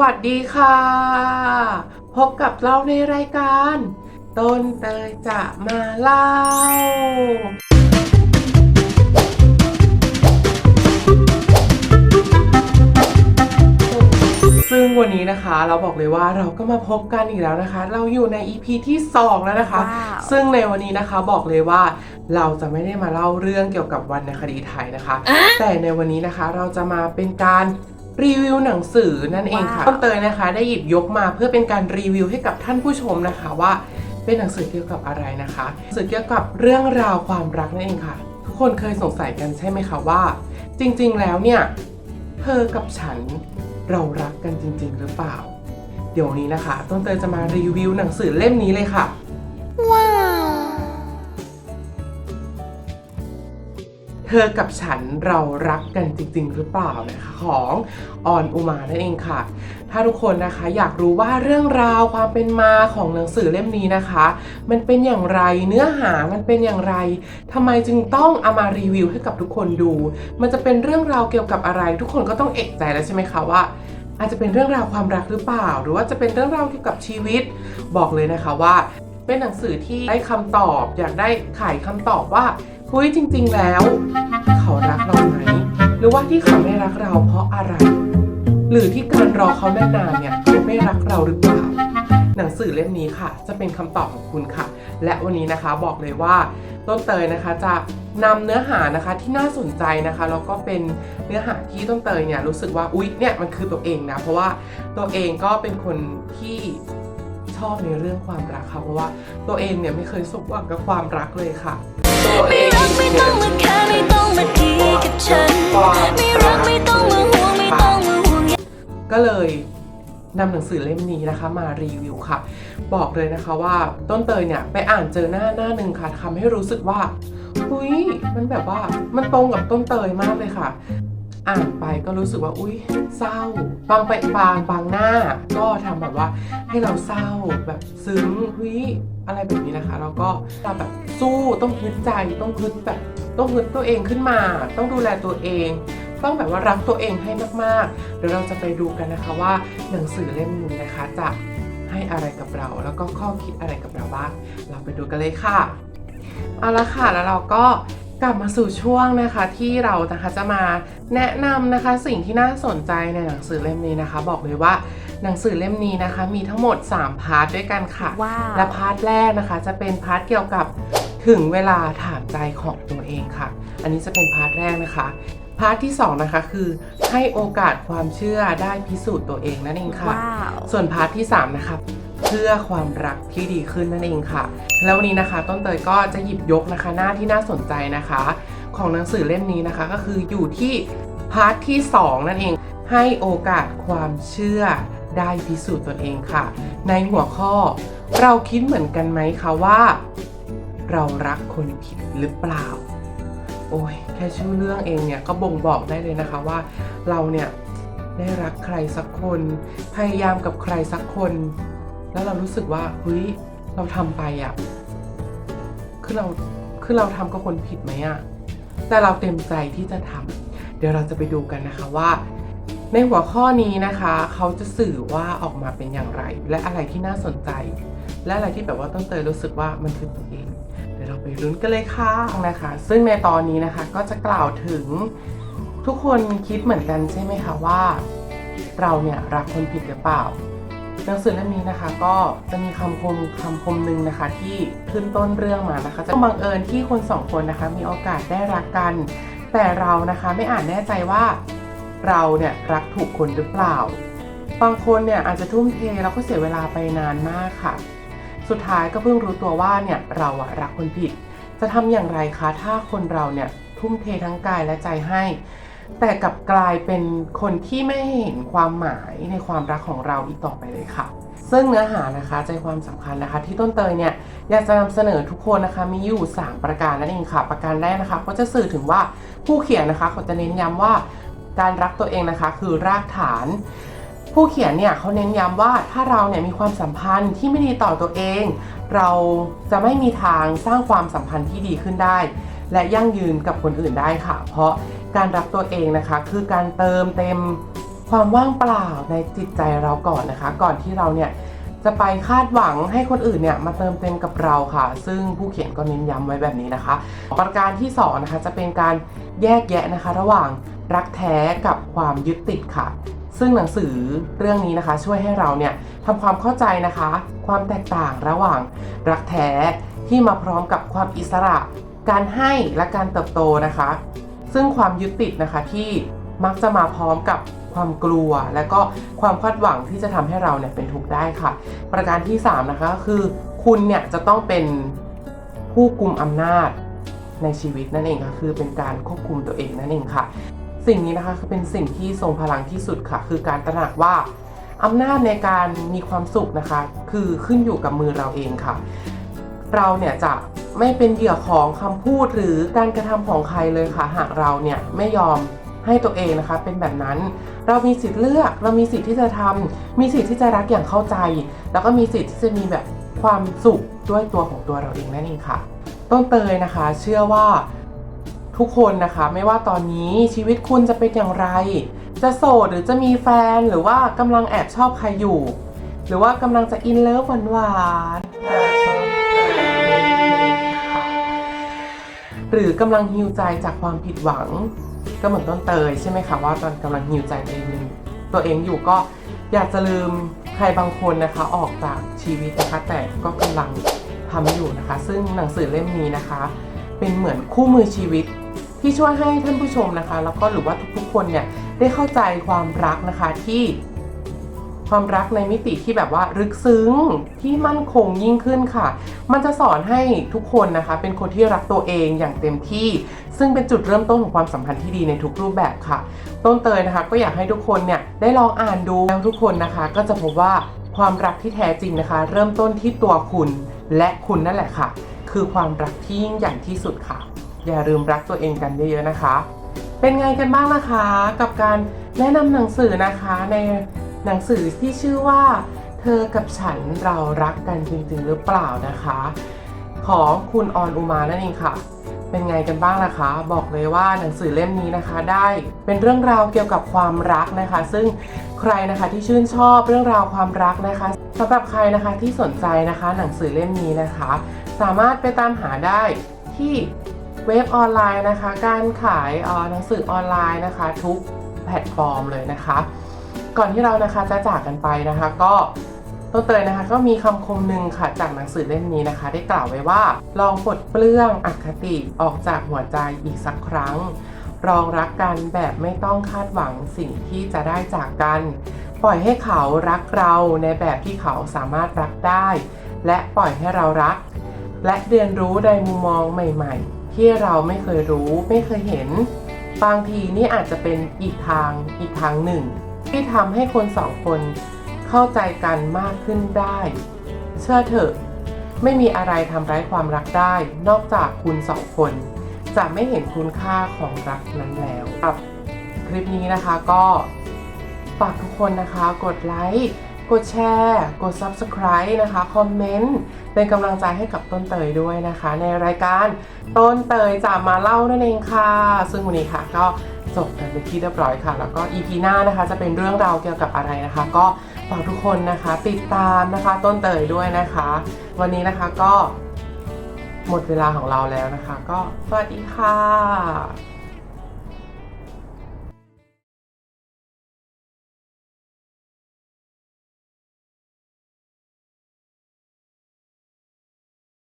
วัสดีค่ะ พบกับเราในรายการ ต้นเตยจะมาเล่า ซึ่งวันนี้นะคะ เราบอกเลยว่าเราก็มาพบกันอีกแล้วนะคะ เราอยู่ใน EP ที่ 2 แล้วนะคะ ว้าว ซึ่งในวันนี้นะคะบอกเลยว่า เราจะไม่ได้มาเล่าเรื่องเกี่ยวกับวรรณคดีไทยนะคะ แต่ในวันนี้นะคะเราจะมาเป็นการ รีวิวหนังสือนั่นเองค่ะว้าวต้นเตยนะคะ ได้หยิบยกมาเพื่อเป็นการรีวิวให้กับท่านผู้ชมนะคะว่าเป็นหนังสือเกี่ยวกับอะไรนะคะหนังสือเกี่ยวกับเรื่องราวความรักนั่นเองค่ะ ทุกคนเคยสงสัยกันใช่ไหมคะว่า จริงๆแล้วเนี่ยเธอกับฉันเรารักกันจริง ๆ หรือเปล่า เดี๋ยวนี้นะคะ ต้นเตยจะมารีวิวหนังสือเล่มนี้เลยค่ะ ธอกับฉันเรารักกันจริง ๆ หรือเปล่านะคะของออนอุมานั่นเองค่ะ ถ้าทุกคนนะคะอยากรู้ว่าเรื่องราวความเป็นมาของหนังสือเล่มนี้นะคะ มันเป็นอย่างไรเนื้อหามันเป็นอย่างไรทำไมจึงต้องเอามารีวิวให้กับทุกคนดู มันจะเป็นเรื่องราวเกี่ยวกับอะไร ทุกคนก็ต้องเอกใจแล้วใช่ไหมคะว่าอาจจะเป็นเรื่องราวความรักหรือเปล่า หรือว่าจะเป็นเรื่องราวเกี่ยวกับชีวิต บอกเลยนะคะว่า เป็นหนังสือที่ได้คำตอบ อยากได้ไขคำตอบว่า เฮ้ยจริง ๆ แล้ว เขารักเราไหมหรือว่าที่เขาไม่รักเราเพราะอะไร หรือที่การรอเขานานๆเนี่ยเขาไม่รักเราหรือเปล่าหนังสือเล่มนี้ค่ะ จะเป็นคำตอบของคุณค่ะ และวันนี้นะคะบอกเลยว่าต้นเตยนะคะจะนำเนื้อหานะคะที่น่าสนใจนะคะแล้วก็เป็นเนื้อหาที่ต้นเตยเนี่ยรู้สึกว่าอุ๊ยเนี่ยมันคือตัวเองนะเพราะว่าตัวเองก็เป็นคนที่ ชอบในเรื่องความรักค่ะเพราะว่าตัวเองเนี่ยไม่เคยสมหวังกับความรักเลยค่ะตัวเอไม่งรักไม่ต้องมาแค่ไม่ต้องมาดีกับฉันไม่รักไม่ต้องมาห่วงไม่ต้องมาห่วงใยก็เลยนำหนังสือเล่มนี้นะคะมารีวิวค่ะ บอกเลยนะคะว่าต้นเตยเนี่ยไปอ่านเจอหน้าหน้าหนึ่งค่ะทำให้รู้สึกว่าอุ้ยมันแบบว่ามันตรงกับต้นเตยมากเลยค่ะ อ่านไปก็รู้สึกว่าอุ้ยเศร้า บางไปบางบางหน้า ก็ทำแบบว่าให้เราเศร้าแบบซึ้งเฮ้ยอะไรแบบนี้นะคะ แล้วก็เราแบบสู้ต้องฮึดใจต้องฮึดแบบต้องฮึดตัวเองขึ้นมา ต้องดูแลตัวเอง ต้องแบบว่ารักตัวเองให้มากๆ เดี๋ยวเราจะไปดูกันนะคะว่าหนังสือเล่มนี้นะคะจะให้อะไรกับเรา แล้วก็ข้อคิดอะไรกับเราบ้างเราไปดูกันเลยค่ะเอาละค่ะแล้วเราก็ กลับมาสู่ช่วงนะคะที่เรานะคะจะมาแนะนำนะคะสิ่งที่น่าสนใจในหนังสือเล่มนี้นะคะ บอกเลยว่าหนังสือเล่มนี้นะคะ มีทั้งหมด 3 พาร์ทด้วยกันค่ะว้าวและพาร์ทแรกนะคะจะเป็นพาร์ทเกี่ยวกับถึงเวลาถามใจของตัวเองค่ะ อันนี้จะเป็นพาร์ทแรกนะคะ พาร์ทที่ 2 นะคะคือให้โอกาสความเชื่อได้พิสูจน์ตัวเองนั่นเองค่ะว้าวส่วนพาร์ทที่ 3 นะคะ เพื่อความรักที่ดีขึ้นนั่นเองค่ะ แล้ววันนี้นะคะต้นเตยก็จะหยิบยกนะคะหน้าที่น่าสนใจนะคะ ของหนังสือเล่มนี้นะคะ ก็คืออยู่ที่พาร์ทที่ 2 นั่นเองให้โอกาสความเชื่อได้พิสูจน์ตัวเองค่ะ ในหัวข้อเราคิดเหมือนกันไหมคะว่า เรารักคนผิดหรือเปล่า โอ้ยแค่ชื่อเรื่องเองเนี่ยก็บ่งบอกได้เลยนะคะว่า เราเนี่ยได้รักใครสักคน พยายามกับใครสักคน แล้วเรารู้สึกว่าเฮ้ยเราทำไปอะ่ะคือเราคือเราทำกับคนผิดไหมอะ่ะแต่เราเต็มใจที่จะทำเดี๋ยวเราจะไปดูกันนะคะว่า ในหัวข้อนี้นะคะ เขาจะสื่อว่าออกมาเป็นอย่างไร และอะไรที่น่าสนใจ และอะไรที่แบบว่าต้นเตยรู้สึกว่ามันคือตัวเองเดี๋ยวเราไปลุ้นกันเลยค่ะนะคะ ซึ่งในตอนนี้นะคะก็จะกล่าวถึงทุกคนคิดเหมือนกันใช่ไหมคะว่า เราเนี่ยรักคนผิดหรือเปล่า หนังสือเล่มนี้นะคะ ก็จะมีคำคมคำคมหนึ่งนะคะ ที่ขึ้นต้นเรื่องมานะคะจะบังเอิญที่คนสองคนนะคะ มีโอกาสได้รักกัน แต่เรานะคะไม่อาจแน่ใจว่าเราเนี่ยรักถูกคนหรือเปล่า บางคนเนี่ยอาจจะทุ่มเทแล้วก็เสียเวลาไปนานมากค่ะ สุดท้ายก็เพิ่งรู้ตัวว่าเนี่ยเราอะรักคนผิด จะทำอย่างไรคะถ้าคนเราเนี่ยทุ่มเททั้งกายและใจให้ แต่กลับกลายเป็นคนที่ไม่เห็นความหมายในความรักของเราอีกต่อไปเลยค่ะ ซึ่งเนื้อหานะคะใจความสำคัญนะคะ ที่ต้นเตยเนี่ยอยากจะนำเสนอทุกคนนะคะมีอยู่ 3 ประการนั่นเองค่ะ ประการแรกนะคะ ก็จะสื่อถึงว่าผู้เขียนนะคะเขาจะเน้นย้ำว่าการรักตัวเองนะคะ คือรากฐาน ผู้เขียนเนี่ยเขาเน้นย้ำว่าถ้าเราเนี่ยมีความสัมพันธ์ที่ไม่ดีต่อตัวเอง เราจะไม่มีทางสร้างความสัมพันธ์ที่ดีขึ้นได้ และยั่งยืนกับคนอื่นได้ค่ะ เพราะการรักตัวเองนะคะ คือการเติมเต็มความว่างเปล่าในจิตใจเราก่อนนะคะ ก่อนที่เราเนี่ยจะไปคาดหวังให้คนอื่นเนี่ยมาเติมเต็มกับเราค่ะ ซึ่งผู้เขียนก็เน้นย้ำไว้แบบนี้นะคะ ประการที่สองนะคะจะเป็นการแยกแยะนะคะ ระหว่างรักแท้กับความยึดติดค่ะ ซึ่งหนังสือเรื่องนี้นะคะ ช่วยให้เราเนี่ยทำความเข้าใจนะคะ ความแตกต่างระหว่างรักแท้ที่มาพร้อมกับความอิสระ การให้และการเติบโตนะคะ ซึ่งความยึดติดนะคะที่มักจะมาพร้อมกับความกลัว และก็ความคาดหวังที่จะทำให้เราเนี่ยเป็นทุกข์ได้ค่ะ ประการที่สามนะคะก็คือคุณเนี่ยจะต้องเป็นผู้กุมอำนาจในชีวิตนั่นเองค่ะคือเป็นการควบคุมตัวเองนั่นเองค่ะ สิ่งนี้นะคะคือเป็นสิ่งที่ทรงพลังที่สุดค่ะ คือการตระหนักว่าอำนาจในการมีความสุขนะคะ คือขึ้นอยู่กับมือเราเองค่ะ เราเนี่ยจะ ไม่เป็นเหยื่อของคำพูดหรือการกระทำของใครเลยค่ะ หากเราเนี่ยไม่ยอมให้ตัวเองนะคะเป็นแบบนั้น เรามีสิทธิ์เลือกเรามีสิทธิ์ที่จะทำมีสิทธิ์ที่จะรักอย่างเข้าใจ แล้วก็มีสิทธิ์ที่จะมีแบบความสุขด้วยตัวของตัวเราเองนั่นเองค่ะ ต้นเตยนะคะ เชื่อว่าทุกคนนะคะ ไม่ว่าตอนนี้ชีวิตคุณจะเป็นอย่างไร จะโสดหรือจะมีแฟนหรือว่ากำลังแอบชอบใครอยู่ หรือว่ากำลังจะอินเลิฟหวานๆ หรือกำลังฮิวใจจากความผิดหวัง ก็เหมือนต้นเตยใช่ไหมคะว่าตอนกำลังฮิวใจตัวเองตัวเองอยู่ก็อยากจะลืมใครบางคนนะคะออกจากชีวิตนะคะแต่ก็กำลังทำอยู่นะคะ ซึ่งหนังสือเล่มนี้นะคะ เป็นเหมือนคู่มือชีวิตที่ช่วยให้ท่านผู้ชมนะคะ แล้วก็หรือว่าทุกๆคนเนี่ยได้เข้าใจความรักนะคะที่ ความรักในมิติที่แบบว่าลึกซึ้งที่มั่นคงยิ่งขึ้นค่ะ มันจะสอนให้ทุกคนนะคะ เป็นคนที่รักตัวเองอย่างเต็มที่ ซึ่งเป็นจุดเริ่มต้นของความสัมพันธ์ที่ดีในทุกรูปแบบค่ะ ต้นเตยนะคะ ก็อยากให้ทุกคนเนี่ยได้ลองอ่านดูแล้วทุกคนนะคะ ก็จะพบว่าความรักที่แท้จริงนะคะ เริ่มต้นที่ตัวคุณและคุณนั่นแหละค่ะ คือความรักที่ยิ่งใหญ่ที่สุดค่ะ อย่าลืมรักตัวเองกันเยอะๆนะคะ เป็นไงกันบ้างนะคะ กับการแนะนำหนังสือนะคะใน หนังสือที่ชื่อว่า เธอกับฉันเรารักกันจริงๆหรือเปล่านะคะ ของคุณออนอุมานั่นเองค่ะ เป็นไงกันบ้างนะคะ บอกเลยว่าหนังสือเล่มนี้นะคะได้เป็นเรื่องราวเกี่ยวกับความรักนะคะ ซึ่งใครนะคะที่ชื่นชอบเรื่องราวความรักนะคะสำหรับใครนะคะที่สนใจนะคะหนังสือเล่มนี้นะคะ สามารถไปตามหาได้ที่เว็บออนไลน์นะคะ การขายหนังสือออนไลน์นะคะ ทุกแพลตฟอร์มเลยนะคะ ก่อนที่เรานะคะจะจากกันไปนะคะ ก็ต้นเตยนะคะ ก็มีคำคมหนึ่งค่ะจากหนังสือเล่มนี้นะคะ ได้กล่าวไว้ว่า ลองปลดเปลื้องอคติออกจากหัวใจอีกสักครั้งรองรักกันแบบไม่ต้องคาดหวังสิ่งที่จะได้จากกัน ปล่อยให้เขารักเราในแบบที่เขาสามารถรักได้ และปล่อยให้เรารัก และเรียนรู้ในมุมมองใหม่ ๆ ที่เราไม่เคยรู้ไม่เคยเห็น บางทีนี่อาจจะเป็นอีกทางอีกทางหนึ่ง ที่ทำให้คนสองคนเข้าใจกันมากขึ้นได้ เชื่อเถอะ ไม่มีอะไรทำร้ายความรักได้ นอกจากคุณสองคน จะไม่เห็นคุณค่าของรักนั้นแล้วครับคลิปนี้นะคะก็ฝากทุกคนนะคะ กดไลค์กดแชร์ กด Subscribe นะคะ คอมเมนต์ เป็นกำลังใจให้กับต้นเตยด้วยนะคะ ในรายการต้นเตยจะมาเล่านั่นเองค่ะ ซึ่งวันนี้ค่ะก็ จบกันไปที่เรียบร้อยค่ะ แล้วก็ EP หน้านะคะจะเป็นเรื่องราวเกี่ยวกับอะไรนะคะ ก็ฝากทุกคนนะคะ ติดตามนะคะต้นเตยด้วยนะคะ วันนี้นะคะก็หมดเวลาของเราแล้วนะคะ ก็สวัสดีค่ะ